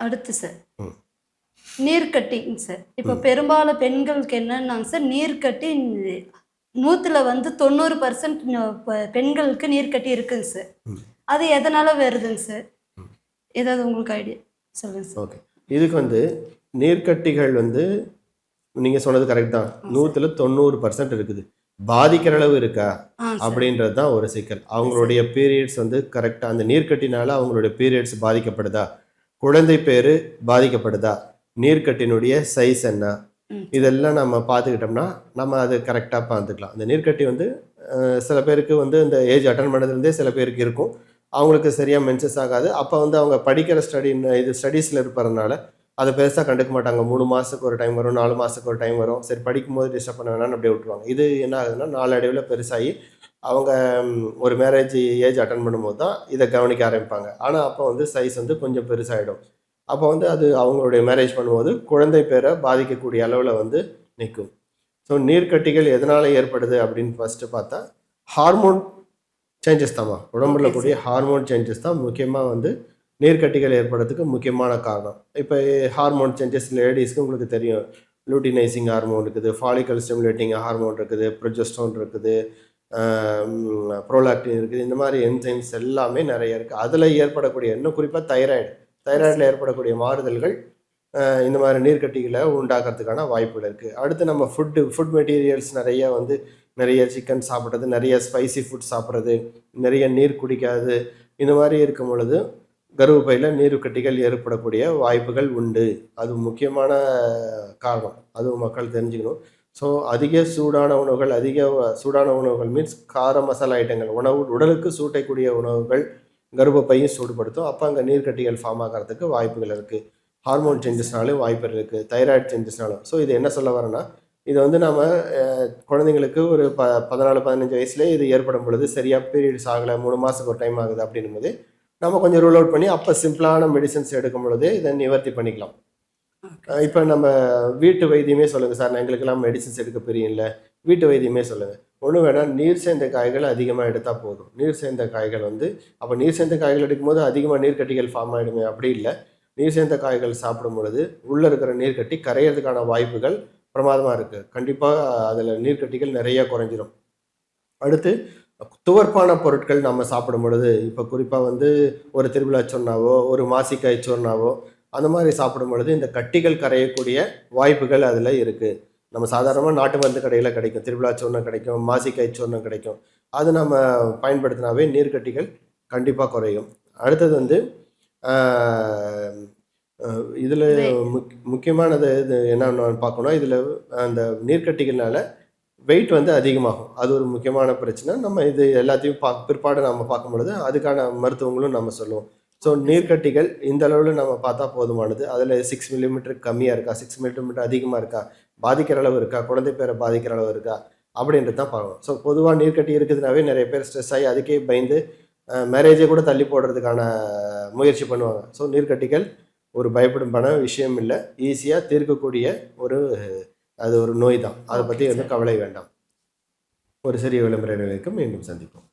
அடுத்து சார் ம். நீர்க்கட்டிங்க சார் இப்போ பெரும்பாலும் பெண்களுக்கு என்னன்னாங்க சார் நீர்க்கட்டி நூற்றுல வந்து தொண்ணூறு பர்சன்ட் பெண்களுக்கு நீர்க்கட்டி இருக்குங்க சார். அது எதனால வருதுங்க சார் ஏதாவது உங்களுக்கு ஐடியா சொல்லுங்க சார் ஓகே. இதுக்கு வந்து நீர்க்கட்டிகள் வந்து நீங்கள் சொன்னது கரெக்ட் தான். நூற்றில் தொண்ணூறு பர்சன்ட் இருக்குது. பாதிக்கிற அளவு இருக்கா? அப்படின்றது தான் ஒரு சிக்கல். அவங்களுடைய பீரியட்ஸ் வந்து கரெக்டாக அந்த நீர்க்கட்டினால அவங்களுடைய பீரியட்ஸ் பாதிக்கப்படுதா? குழந்தை பேர் பாதிக்கப்படுதா? நீர்க்கட்டினுடைய சைஸ் என்ன. இதெல்லாம் நம்ம பார்த்துக்கிட்டோம்னா நம்ம அது கரெக்டாக பார்த்துக்கலாம். அந்த நீர்க்கட்டி வந்து சில பேருக்கு வந்து இந்த ஏஜ் அட்டன் பண்ணதுலேருந்தே சில பேருக்கு இருக்கும். அவங்களுக்கு சரியாக மென்சஸ் ஆகாது. அப்போ வந்து அவங்க படிக்கிற ஸ்டடி இது ஸ்டடீஸில் இருப்பறதுனால அதை பெருசாக கண்டுக்க மாட்டாங்க. மூணு மாதத்துக்கு ஒரு டைம் வரும் நாலு மாதத்துக்கு ஒரு டைம் வரும். சரி படிக்கும்போது டிஸ்டர்ப் பண்ண வேணாம்னு அப்படியே விட்டுருவாங்க. இது என்ன ஆகுதுன்னா நாளடைவில் பெருசாகி அவங்க ஒரு மேரேஜ் ஏஜ் அட்டன் பண்ணும்போது தான் இதை கவனிக்க ஆரம்பிப்பாங்க. ஆனால் அப்போ வந்து சைஸ் வந்து கொஞ்சம் பெருசாகிடும் அப்போ வந்து அது அவங்களுடைய மேரேஜ் பண்ணும்போது குழந்தை பேரை பாதிக்கக்கூடிய அளவில் வந்து நிற்கும். ஸோ நீர்க்கட்டிகள் எதனால் ஏற்படுது அப்படின்னு ஃபஸ்ட்டு பார்த்தா ஹார்மோன் சேஞ்சஸ் தாம்மா. உடம்புல கூடிய ஹார்மோன் சேஞ்சஸ் தான் முக்கியமாக வந்து நீர்க்கட்டிகள் ஏற்படுறதுக்கு முக்கியமான காரணம். இப்போ ஹார்மோன் சேஞ்சஸ் லேடிஸ்க்கு உங்களுக்கு தெரியும். லூட்டினைசிங் ஹார்மோன் இருக்குது ஃபாலிக்கல் ஸ்டிமுலேட்டிங் ஹார்மோன் இருக்குது ப்ரொஜெஸ்டோன் இருக்குது ப்ரோலாக்டின் இருக்குது இந்த மாதிரி என்சைம்ஸ் எல்லாமே நிறைய இருக்குது அதில் ஏற்படக்கூடிய இன்னும் குறிப்பாக தைராய்டு. தைராய்டில் ஏற்படக்கூடிய மாறுதல்கள் இந்த மாதிரி நீர்க்கட்டிகளை உண்டாக்குறதுக்கான வாய்ப்புகள் இருக்குது அடுத்து நம்ம ஃபுட்டு ஃபுட் மெட்டீரியல்ஸ் நிறைய வந்து நிறைய சிக்கன் சாப்பிட்றது நிறைய ஸ்பைசி ஃபுட் சாப்பிட்றது நிறைய நீர் குடிக்காது இந்த மாதிரி இருக்கும் பொழுது கருவுப்பையில் நீருக்கட்டிகள் ஏற்படக்கூடிய வாய்ப்புகள் உண்டு. அது முக்கியமான காரணம். அதுவும் மக்கள் தெரிஞ்சுக்கணும். ஸோ அதிக சூடான உணவுகள் அதிக சூடான உணவுகள் மீன்ஸ் கார மசாலா ஐட்டங்கள் உணவு உடலுக்கு சூட்டக்கூடிய உணவுகள் கர்ப்பப்பையும் சூடுபடுத்தும். அப்போ அங்கே நீர்க்கட்டிகள் ஃபார்ம் ஆகிறதுக்கு வாய்ப்புகள் இருக்குது ஹார்மோன் சேஞ்சஸ்னாலும் வாய்ப்புகள் இருக்குது தைராய்டு சேஞ்சஸ்னாலும் ஸோ இது என்ன சொல்ல வரேன்னா இது வந்து நம்ம குழந்தைங்களுக்கு ஒரு ப பதினாலு பதினஞ்சு வயசுலேயே இது ஏற்படும் பொழுது சரியாக பீரியட்ஸ் ஆகலை மூணு மாதத்துக்கு ஒரு டைம் ஆகுது அப்படின்னும் போது நம்ம கொஞ்சம் ரூல் அவுட் பண்ணி அப்போ சிம்பிளான மெடிசன்ஸ் எடுக்கும் பொழுது இதை நிவர்த்தி பண்ணிக்கலாம். இப்போ நம்ம வீட்டு வைத்தியமே சொல்லுங்கள் சார். எங்களுக்கெல்லாம் மெடிசன்ஸ் எடுக்க பெரியல வீட்டு வைத்தியமே சொல்லுங்கள் ஒன்றும் வேணால் நீர் சேர்ந்த காய்கள் அதிகமாக எடுத்தால் போதும். நீர் சேர்ந்த காய்கள் வந்து அப்போ நீர் சேர்ந்த காய்கள் எடுக்கும்போது அதிகமாக நீர்க்கட்டிகள் ஃபார்ம் ஆகிடுமே அப்படி இல்லை. நீர் சேர்ந்த காய்கள் சாப்பிடும் பொழுது உள்ளே இருக்கிற நீர்க்கட்டி கரையிறதுக்கான வாய்ப்புகள் பிரமாதமாக இருக்குது கண்டிப்பாக அதில் நீர்க்கட்டிகள் நிறைய குறைஞ்சிரும். அடுத்து துவர்ப்பான பொருட்கள் நம்ம சாப்பிடும் பொழுது இப்போ குறிப்பாக வந்து ஒரு திருவிழா சொன்னாவோ ஒரு மாசிக்காய் சொன்னாவோ அந்த மாதிரி சாப்பிடும் பொழுது இந்த கட்டிகள் கரையக்கூடிய வாய்ப்புகள் அதில் இருக்குது நம்ம சாதாரணமாக நாட்டு மருந்து கடையில் கிடைக்கும் திருவிழா சூர்ணம் கிடைக்கும் மாசிக்காய் சூர்ணம் கிடைக்கும். அது நம்ம பயன்படுத்தினாவே நீர்க்கட்டிகள் கண்டிப்பாக குறையும். அடுத்தது வந்து இதில் முக் முக்கியமானது இது என்னன்னு பார்க்கணும். இதில் அந்த நீர்க்கட்டிகள்னால வெயிட் வந்து அதிகமாகும். அது ஒரு முக்கியமான பிரச்சனை. நம்ம இது எல்லாத்தையும் பா பிற்பாடு நம்ம பார்க்கும் பொழுது அதுக்கான மருத்துவங்களும் நம்ம சொல்லுவோம். ஸோ நீர்க்கட்டிகள் இந்த அளவில் நம்ம பார்த்தா போதுமானது. அதில் சிக்ஸ் மில்லிமீட்டர் கம்மியாக இருக்கா? சிக்ஸ் மில்லிமீட்டர் அதிகமாக இருக்கா? பாதிக்கிற அளவு இருக்கா? குழந்தை பேரை பாதிக்கிற அளவு இருக்கா? அப்படின்றது தான் பார்க்கணும். ஸோ பொதுவாக நீர்க்கட்டி இருக்குதுனாவே நிறைய பேர் ஸ்ட்ரெஸ் ஆகி அதுக்கே பயந்து மேரேஜை கூட தள்ளி போடுறதுக்கான முயற்சி பண்ணுவாங்க. ஸோ நீர்க்கட்டிகள் ஒரு பயப்படும் பண விஷயம் இல்லை. ஈஸியாக தீர்க்கக்கூடிய ஒரு அது ஒரு நோய் தான். அதை பற்றி. வந்து கவலை வேண்டாம். ஒரு சிறிய விளம்பர நிலையக்கும் மீண்டும் சந்திப்போம்.